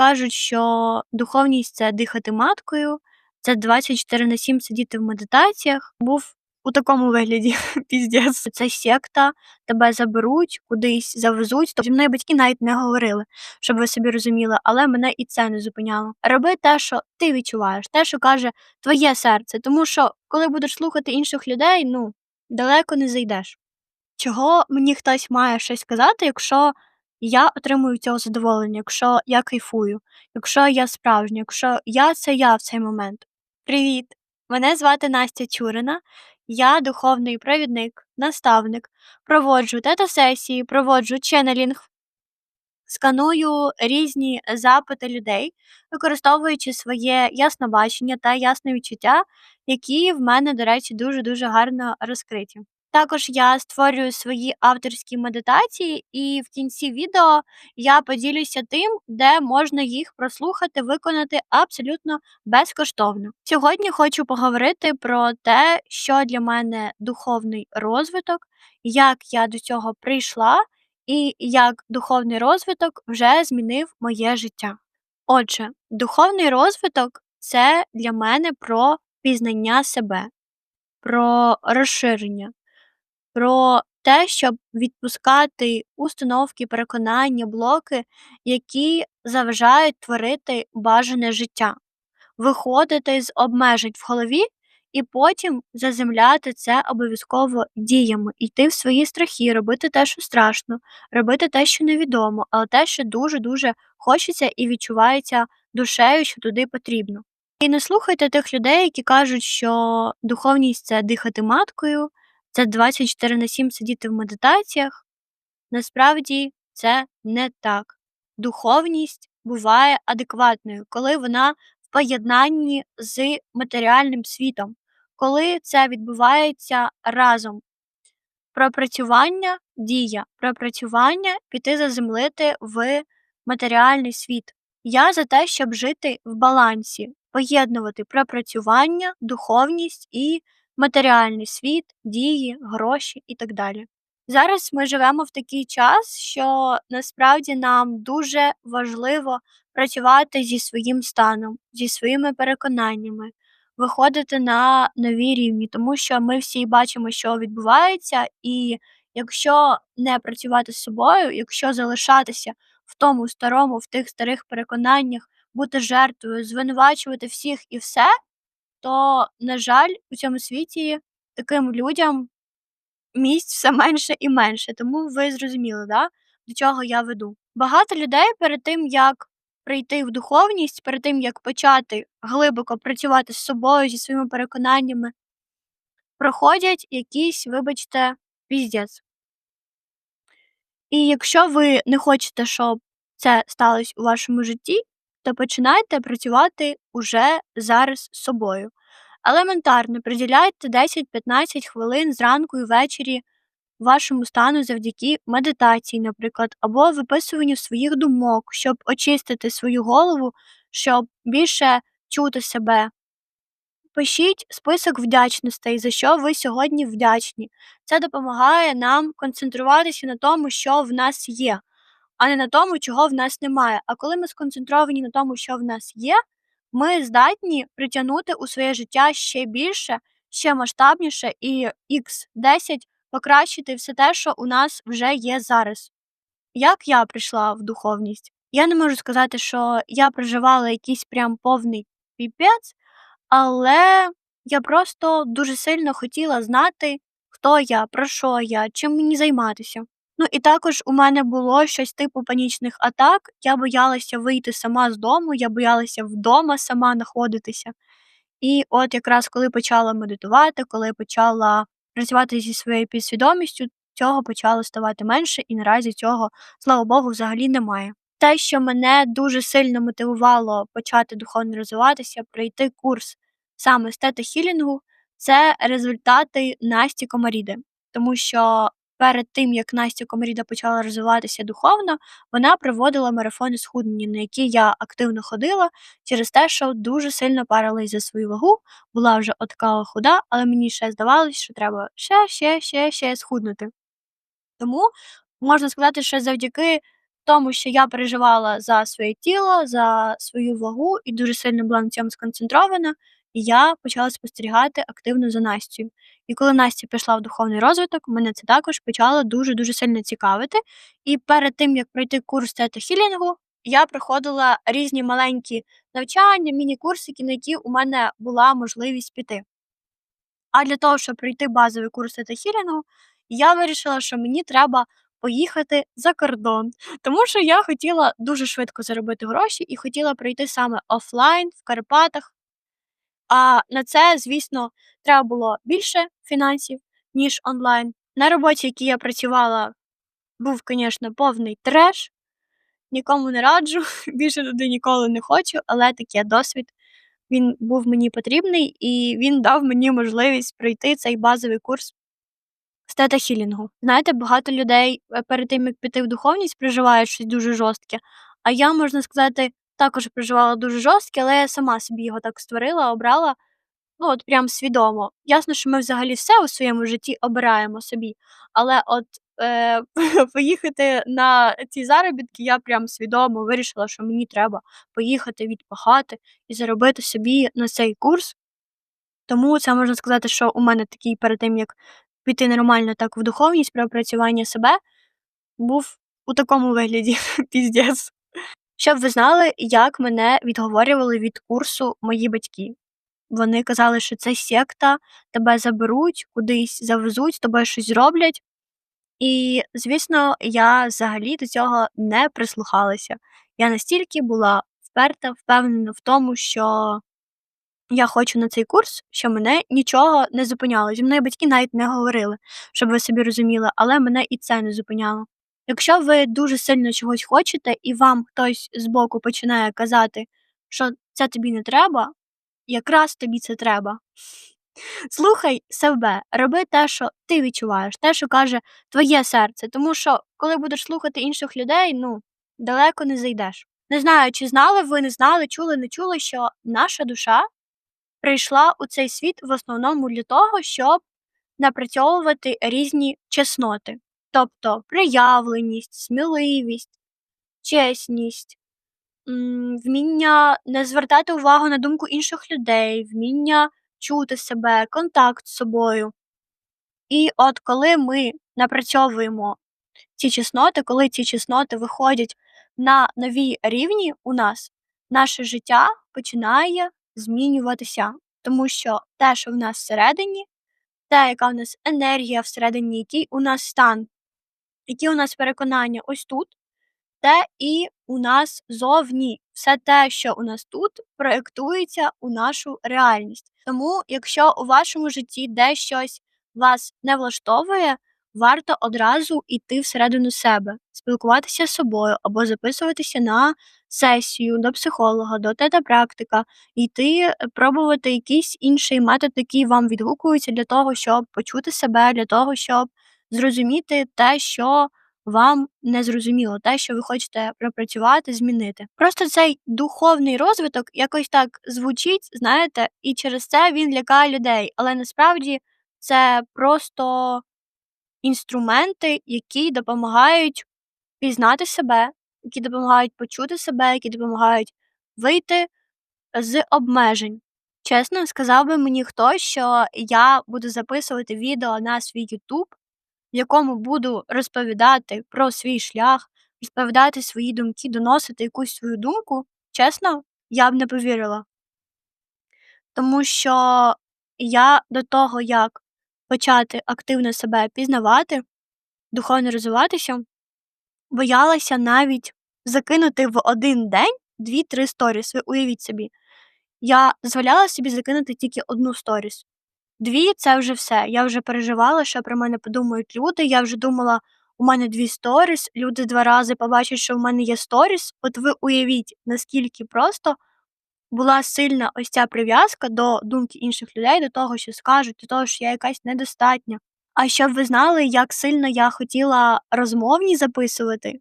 кажуть, що духовність це дихати маткою, це 24 на 7 сидіти в медитаціях, був у такому вигляді піздець. Це секта, тебе заберуть, кудись завезуть. Тобто зі мною батьки навіть не говорили, щоб ви собі розуміли, але мене і це не зупиняло. Роби те, що ти відчуваєш, те, що каже твоє серце. Тому що, коли будеш слухати інших людей, ну далеко не зайдеш. Чого мені хтось має щось сказати, якщо я отримую цього задоволення, якщо я кайфую, якщо я справжня, якщо я це я в цей момент. Привіт! Мене звати Настя Чурина, я духовний провідник, наставник, проводжу тета-сесії, проводжу ченнелінг, сканую різні запити людей, використовуючи своє ясне бачення та ясне відчуття, які в мене, до речі, дуже-дуже гарно розкриті. Також я створюю свої авторські медитації, і в кінці відео я поділюся тим, де можна їх прослухати, виконати абсолютно безкоштовно. Сьогодні хочу поговорити про те, що для мене духовний розвиток, як я до цього прийшла, і як духовний розвиток вже змінив моє життя. Отже, духовний розвиток це для мене про пізнання себе, про розширення про те, щоб відпускати установки, переконання, блоки, які заважають творити бажане життя, виходити з обмежень в голові і потім заземляти це обов'язково діями, йти в свої страхи, робити те, що страшно, робити те, що невідомо, але те, що дуже-дуже хочеться і відчувається душею, що туди потрібно. І не слухайте тих людей, які кажуть, що духовність це дихати маткою, це 24 на 7 сидіти в медитаціях. Насправді це не так. Духовність буває адекватною, коли вона в поєднанні з матеріальним світом, коли це відбувається разом. Пропрацювання дія, пропрацювання піти заземлити в матеріальний світ. Я за те, щоб жити в балансі, поєднувати пропрацювання, духовність і матеріальний світ, дії, гроші і так далі. Зараз ми живемо в такий час, що насправді нам дуже важливо працювати зі своїм станом, зі своїми переконаннями, виходити на нові рівні, тому що ми всі бачимо, що відбувається, і якщо не працювати з собою, якщо залишатися в тому старому, в тих старих переконаннях, бути жертвою, звинувачувати всіх і все, то, на жаль, у цьому світі таким людям місць все менше і менше. Тому ви зрозуміли, да, до чого я веду. Багато людей перед тим, як прийти в духовність, перед тим, як почати глибоко працювати з собою, зі своїми переконаннями, проходять якийсь, вибачте, піздець. І якщо ви не хочете, щоб це сталося у вашому житті, то починайте працювати уже зараз з собою. Елементарно приділяйте 10-15 хвилин зранку і ввечері вашому стану завдяки медитації, наприклад, або виписуванню своїх думок, щоб очистити свою голову, щоб більше чути себе. Пишіть список вдячностей, за що ви сьогодні вдячні. Це допомагає нам концентруватися на тому, що в нас є а не на тому, чого в нас немає. А коли ми сконцентровані на тому, що в нас є, ми здатні притягнути у своє життя ще більше, ще масштабніше і x 10 покращити все те, що у нас вже є зараз. Як я прийшла в духовність? Я не можу сказати, що я проживала якийсь прям повний піпець, але я просто дуже сильно хотіла знати, хто я, про що я, чим мені займатися. Ну і також у мене було щось типу панічних атак. Я боялася вийти сама з дому, я боялася вдома сама знаходитися. І от якраз коли почала медитувати, коли почала працювати зі своєю підсвідомістю, цього почало ставати менше, і наразі цього, слава Богу, взагалі немає. Те, що мене дуже сильно мотивувало почати духовно розвиватися, пройти курс саме з тета-хілінгу, це результати Насті Комаріди. Тому що перед тим, як Настя Комаріда почала розвиватися духовно, вона проводила марафони схуднення, на які я активно ходила через те, що дуже сильно парилась за свою вагу, була вже отака худа, але мені ще здавалось, що треба ще, ще, ще, ще схуднути. Тому можна сказати, що завдяки тому що я переживала за своє тіло, за свою вагу і дуже сильно була на цьому сконцентрована, і я почала спостерігати активно за Настею. І коли Настя пішла в духовний розвиток, мене це також почало дуже-дуже сильно цікавити. І перед тим, як пройти курс тета-хілінгу, я проходила різні маленькі навчання, міні-курсики, на які у мене була можливість піти. А для того, щоб пройти базовий курс тета-хілінгу, я вирішила, що мені треба поїхати за кордон, тому що я хотіла дуже швидко заробити гроші і хотіла пройти саме офлайн в Карпатах. А на це, звісно, треба було більше фінансів, ніж онлайн. На роботі, якій я працювала, був, звісно, повний треш. Нікому не раджу, більше туди ніколи не хочу, але такий досвід він був мені потрібний, і він дав мені можливість пройти цей базовий курс з тета-хілінгу. Знаєте, багато людей е, перед тим, як піти в духовність, проживають щось дуже жорстке. А я, можна сказати, також проживала дуже жорстке, але я сама собі його так створила, обрала. Ну, от прям свідомо. Ясно, що ми взагалі все у своєму житті обираємо собі. Але от е, поїхати на ці заробітки я прям свідомо вирішила, що мені треба поїхати відпахати і заробити собі на цей курс. Тому це можна сказати, що у мене такий перед тим, як піти нормально так в духовність про опрацювання себе, був у такому вигляді піздець. Щоб ви знали, як мене відговорювали від курсу мої батьки. Вони казали, що це секта, тебе заберуть, кудись завезуть, з тобою щось зроблять. І, звісно, я взагалі до цього не прислухалася. Я настільки була вперта, впевнена в тому, що я хочу на цей курс, що мене нічого не зупиняло. Зі мною батьки навіть не говорили, щоб ви собі розуміли, але мене і це не зупиняло. Якщо ви дуже сильно чогось хочете, і вам хтось збоку починає казати, що це тобі не треба, якраз тобі це треба. Слухай себе, роби те, що ти відчуваєш, те, що каже твоє серце. Тому що, коли будеш слухати інших людей, ну, далеко не зайдеш. Не знаю, чи знали ви, не знали, чули, не чули, що наша душа прийшла у цей світ в основному для того, щоб напрацьовувати різні чесноти, тобто приявленість, сміливість, чесність, вміння не звертати увагу на думку інших людей, вміння чути себе, контакт з собою. І от коли ми напрацьовуємо ці чесноти, коли ці чесноти виходять на нові рівні у нас, наше життя починає змінюватися, тому що те, що в нас всередині, те, яка в нас енергія всередині, який у нас стан, які у нас переконання ось тут, те і у нас зовні. Все те, що у нас тут, проєктується у нашу реальність. Тому, якщо у вашому житті десь щось вас не влаштовує, варто одразу йти всередину себе, спілкуватися з собою або записуватися на сесію до психолога, до тета-практика, йти е, пробувати якийсь інший метод, який вам відгукується для того, щоб почути себе, для того, щоб зрозуміти те, що вам не зрозуміло, те, що ви хочете пропрацювати, змінити. Просто цей духовний розвиток якось так звучить, знаєте, і через це він лякає людей. Але насправді це просто інструменти, які допомагають пізнати себе, які допомагають почути себе, які допомагають вийти з обмежень. Чесно, сказав би мені хтось, що я буду записувати відео на свій YouTube, в якому буду розповідати про свій шлях, розповідати свої думки, доносити якусь свою думку, чесно, я б не повірила. Тому що я до того, як почати активно себе пізнавати, духовно розвиватися, боялася навіть закинути в один день дві-три сторіс. Ви уявіть собі. Я дозволяла собі закинути тільки одну сторіс. Дві це вже все. Я вже переживала, що про мене подумають люди. Я вже думала, у мене дві сторіс, люди два рази побачать, що в мене є сторіс. От ви уявіть, наскільки просто була сильна ось ця прив'язка до думки інших людей, до того, що скажуть, до того, що я якась недостатня. А щоб ви знали, як сильно я хотіла розмовні записувати,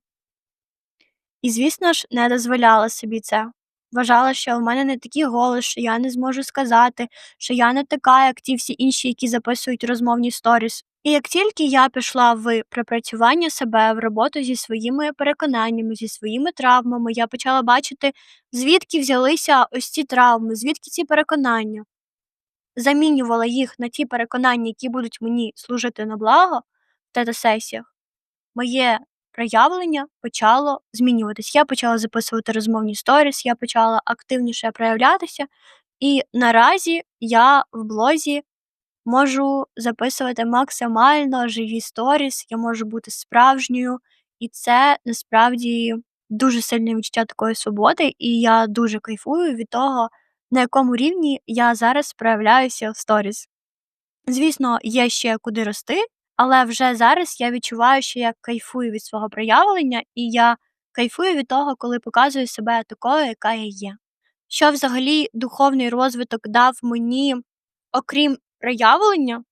і, звісно ж, не дозволяла собі це. Вважала, що в мене не такий голос, що я не зможу сказати, що я не така, як ті всі інші, які записують розмовні сторіс. І як тільки я пішла в пропрацювання себе, в роботу зі своїми переконаннями, зі своїми травмами, я почала бачити, звідки взялися ось ці травми, звідки ці переконання. Замінювала їх на ті переконання, які будуть мені служити на благо в тета-сесіях, моє проявлення почало змінюватись. Я почала записувати розмовні сторіс, я почала активніше проявлятися, і наразі я в блозі можу записувати максимально живі сторіс, я можу бути справжньою, і це насправді дуже сильне відчуття такої свободи, і я дуже кайфую від того, на якому рівні я зараз проявляюся в сторіс. Звісно, є ще куди рости, але вже зараз я відчуваю, що я кайфую від свого проявлення, і я кайфую від того, коли показую себе такою, яка я є. Що взагалі духовний розвиток дав мені, окрім проявлення,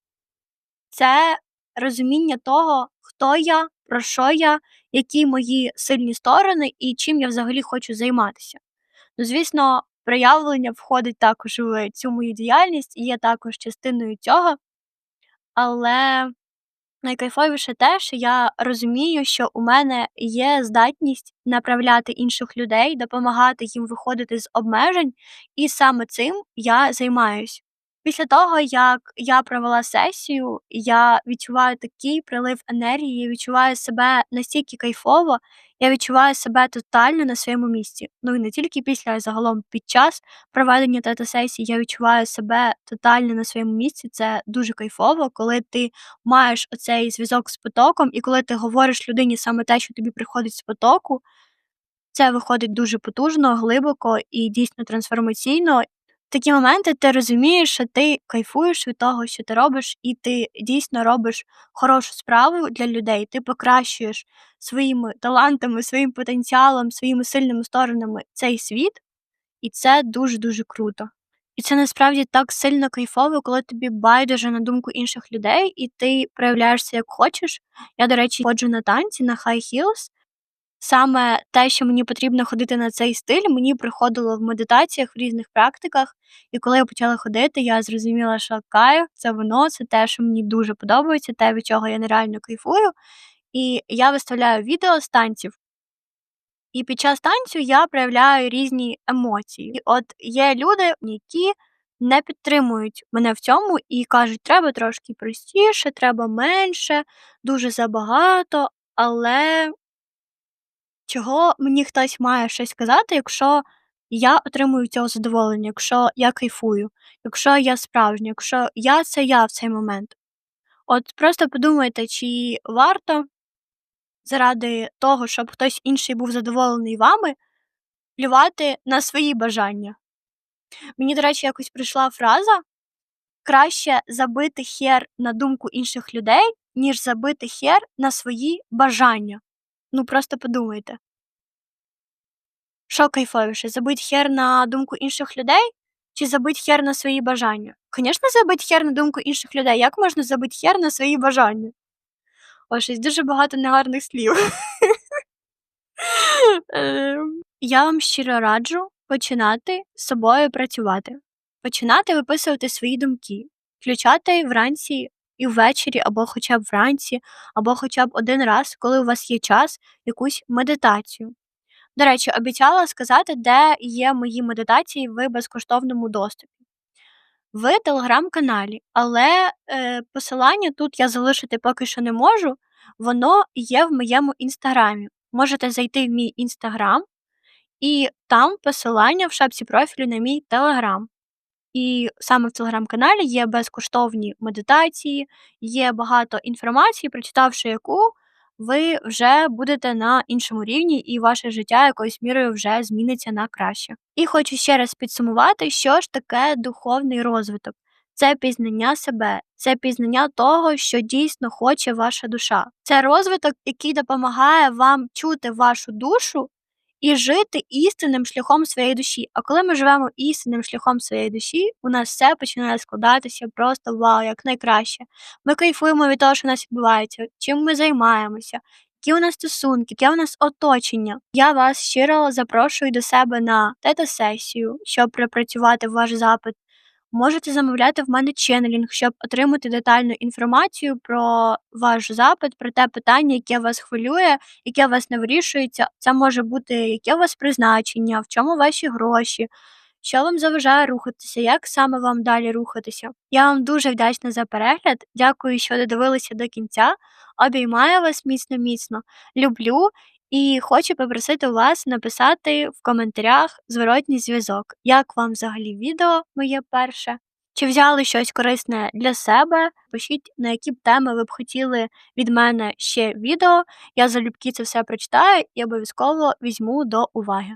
це розуміння того, хто я, про що я, які мої сильні сторони і чим я взагалі хочу займатися. Ну, звісно, проявлення входить також в цю мою діяльність і є також частиною цього. Але найкайфовіше те, що я розумію, що у мене є здатність направляти інших людей, допомагати їм виходити з обмежень, і саме цим я займаюсь. Після того, як я провела сесію, я відчуваю такий прилив енергії, відчуваю себе настільки кайфово, я відчуваю себе тотально на своєму місці. Ну і не тільки після, а загалом під час проведення тета-сесії я відчуваю себе тотально на своєму місці. Це дуже кайфово, коли ти маєш оцей зв'язок з потоком, і коли ти говориш людині саме те, що тобі приходить з потоку, це виходить дуже потужно, глибоко і дійсно трансформаційно. Такі моменти ти розумієш, що ти кайфуєш від того, що ти робиш, і ти дійсно робиш хорошу справу для людей. Ти покращуєш своїми талантами, своїм потенціалом, своїми сильними сторонами цей світ, і це дуже-дуже круто. І це насправді так сильно кайфово, коли тобі байдуже на думку інших людей, і ти проявляєшся як хочеш. Я, до речі, ходжу на танці на high heels, Саме те, що мені потрібно ходити на цей стиль, мені приходило в медитаціях, в різних практиках. І коли я почала ходити, я зрозуміла, що кайф це воно, це те, що мені дуже подобається, те, від чого я нереально кайфую. І я виставляю відео з танців. І під час танцю я проявляю різні емоції. І от є люди, які не підтримують мене в цьому і кажуть, треба трошки простіше, треба менше, дуже забагато, але чого мені хтось має щось сказати, якщо я отримую цього задоволення, якщо я кайфую, якщо я справжня, якщо я це я в цей момент. От просто подумайте, чи варто заради того, щоб хтось інший був задоволений вами, плювати на свої бажання. Мені, до речі, якось прийшла фраза краще забити хер на думку інших людей, ніж забити хер на свої бажання. Ну, просто подумайте. Що кайфовіше, забить хер на думку інших людей чи забить хер на свої бажання? Звісно, забить хер на думку інших людей. Як можна забити хер на свої бажання? О, щось дуже багато негарних слів. Ем, я вам щиро раджу починати з собою працювати, починати виписувати свої думки, включати вранці і ввечері, або хоча б вранці, або хоча б один раз, коли у вас є час, якусь медитацію. До речі, обіцяла сказати, де є мої медитації в безкоштовному доступі. В телеграм-каналі, але е, посилання тут я залишити поки що не можу, воно є в моєму інстаграмі. Можете зайти в мій інстаграм, і там посилання в шапці профілю на мій телеграм. І саме в телеграм-каналі є безкоштовні медитації, є багато інформації, прочитавши яку ви вже будете на іншому рівні, і ваше життя якоюсь мірою вже зміниться на краще. І хочу ще раз підсумувати, що ж таке духовний розвиток. Це пізнання себе, це пізнання того, що дійсно хоче ваша душа. Це розвиток, який допомагає вам чути вашу душу і жити істинним шляхом своєї душі. А коли ми живемо істинним шляхом своєї душі, у нас все починає складатися просто вау, як найкраще. Ми кайфуємо від того, що у нас відбувається, чим ми займаємося, які у нас стосунки, яке у нас оточення. Я вас щиро запрошую до себе на тета-сесію, щоб пропрацювати ваш запит. Можете замовляти в мене ченнелінг, щоб отримати детальну інформацію про ваш запит, про те питання, яке вас хвилює, яке вас не вирішується. Це може бути яке у вас призначення, в чому ваші гроші, що вам заважає рухатися, як саме вам далі рухатися. Я вам дуже вдячна за перегляд. Дякую, що додивилися до кінця. Обіймаю вас міцно міцно. Люблю і хочу попросити вас написати в коментарях зворотній зв'язок. Як вам взагалі відео моє перше? Чи взяли щось корисне для себе? Пишіть, на які б теми ви б хотіли від мене ще відео. Я залюбки це все прочитаю і обов'язково візьму до уваги.